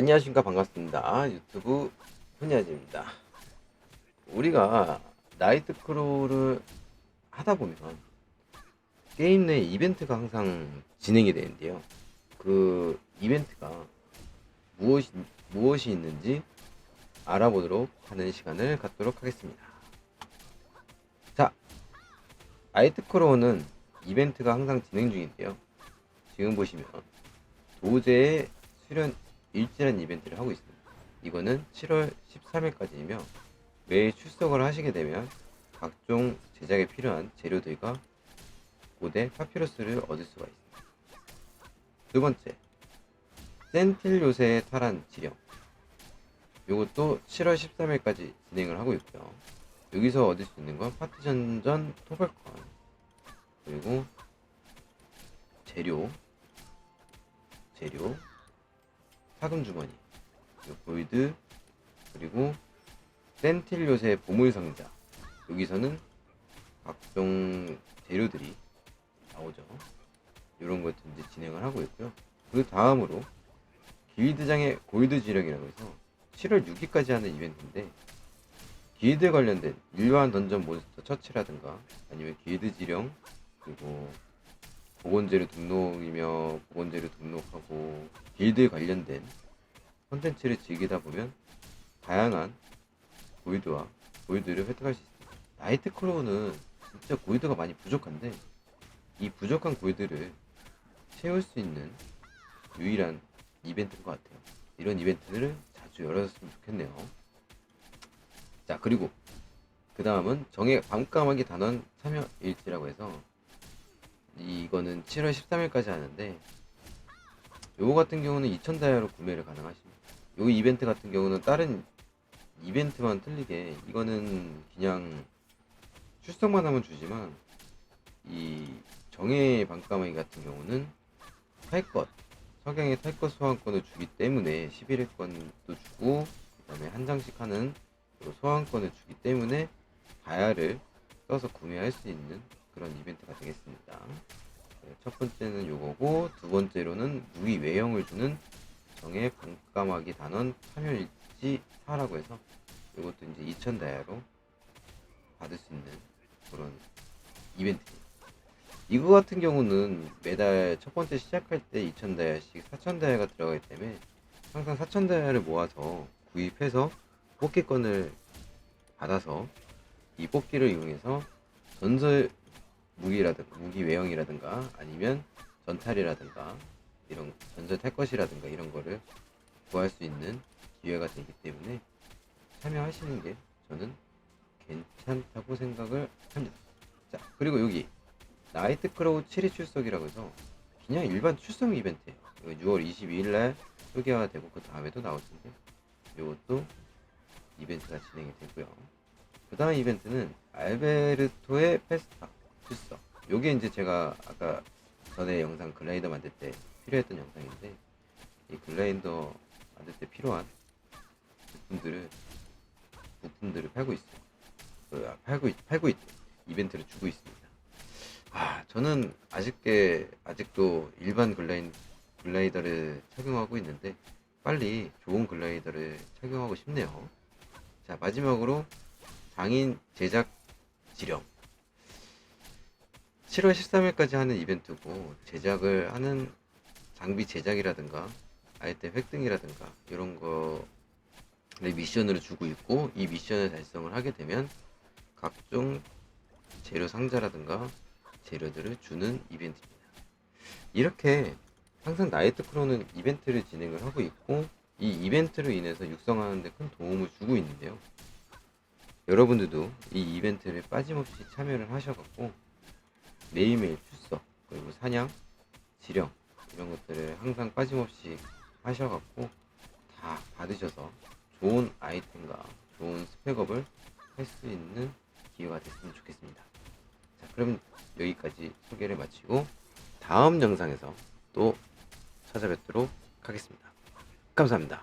안녕하십니까. 반갑습니다. 유튜브 훈야지입니다. 우리가 나이트 크로우를 하다 보면 게임 내 이벤트가 항상 진행이 되는데요. 그 이벤트가 무엇이, 무엇이 있는지 알아보도록 하는 시간을 갖도록 하겠습니다. 자 나이트 크로우는 이벤트가 항상 진행 중인데요. 지금 보시면 도제의 수련 일지란 이벤트를 하고 있습니다. 이거는 7월 13일까지이며 매일 출석을 하시게 되면 각종 제작에 필요한 재료들과 고대 파피루스를 얻을 수가 있습니다. 두 번째, 센틸 요새의 탈환 지령. 이것도 7월 13일까지 진행을 하고 있고요. 여기서 얻을 수 있는 건 파티전전 토벌컨 그리고 재료 재료 사금 주머니, 보이드, 그리고 센틸 요새 보물 상자. 여기서는 각종 재료들이 나오죠. 이런 것들 이제 진행을 하고 있고요. 그 다음으로 길드장의 골드 지령이라고 해서 7월 6일까지 하는 이벤트인데 길드 관련된 일반 던전 몬스터 처치라든가 아니면 길드 지령 그리고 보건제로 등록이며 보건제로 등록하고 길드 관련된 콘텐츠를 즐기다 보면 다양한 골드와 골드를 획득할 수 있습니다. 나이트 크로우는 진짜 골드가 많이 부족한데 이 부족한 골드를 채울 수 있는 유일한 이벤트인 것 같아요. 이런 이벤트를 자주 열어줬으면 좋겠네요. 자 그리고 그 다음은 정의 밤까마귀 단원 참여 일지라고 해서 이거는 7월 13일까지 하는데 요거 같은 경우는 2000다이아로 구매를 가능하십니다. 요 이벤트 같은 경우는 다른 이벤트만 틀리게 이거는 그냥 출석만 하면 주지만 이 정의 반까마귀 같은 경우는 탈 것, 석양의 탈것 소환권을 주기 때문에 11회권도 주고 그 다음에 한 장씩 하는 요 소환권을 주기 때문에 다이아를 써서 구매할 수 있는 그런 이벤트가 되겠습니다. 네, 첫 번째는 요거고 두 번째로는 무기 외형을 주는 정의 반까마귀 단원 참여일지 4라고 해서 이것도 이제 2000 다이아로 받을 수 있는 그런 이벤트입니다. 이거 같은 경우는 매달 첫 번째 시작할 때 2000 다이아씩 4000 다이아가 들어가기 때문에 항상 4000 다이아를 모아서 구입해서 뽑기권을 받아서 이 뽑기를 이용해서 전설 무기라든가 무기 외형이라든가 아니면 전탈이라든가 이런 전설 탈 것이라든가 이런 거를 구할 수 있는 기회가 되기 때문에 참여하시는 게 저는 괜찮다고 생각을 합니다. 자 그리고 여기 나이트 크로우 7회 출석이라고 해서 그냥 일반 출석 이벤트예요. 이거 6월 22일 날 소개가 되고 그 다음에도 나올 텐데 이것도 이벤트가 진행이 되고요. 그 다음 이벤트는 알베르토의 페스타 출석. 요게 이제 제가 아까 전에 영상 글라이더 만들 때 필요했던 영상인데 이 글라이더 만들 때 필요한 부품들을 부품들을 팔고 있어요. 그, 아, 팔고 있, 팔고 있 이벤트를 주고 있습니다. 아 저는 아쉽게 아직도 일반 글라이, 글라이더를 착용하고 있는데 빨리 좋은 글라이더를 착용하고 싶네요. 자 마지막으로 장인 제작 지령 7월 13일까지 하는 이벤트고 제작을 하는 장비 제작이라든가 아이템 획득이라든가 이런 거를 미션으로 주고 있고 이 미션을 달성을 하게 되면 각종 재료 상자라든가 재료들을 주는 이벤트입니다. 이렇게 항상 나이트 크로는 이벤트를 진행을 하고 있고 이 이벤트로 인해서 육성하는 데 큰 도움을 주고 있는데요. 여러분들도 이 이벤트를 빠짐없이 참여를 하셔갖고 매일매일 출석 그리고 사냥, 지령 이런 것들을 항상 빠짐없이 하셔갖고 다 받으셔서 좋은 아이템과 좋은 스펙업을 할 수 있는 기회가 됐으면 좋겠습니다. 자, 그럼 여기까지 소개를 마치고 다음 영상에서 또 찾아뵙도록 하겠습니다. 감사합니다.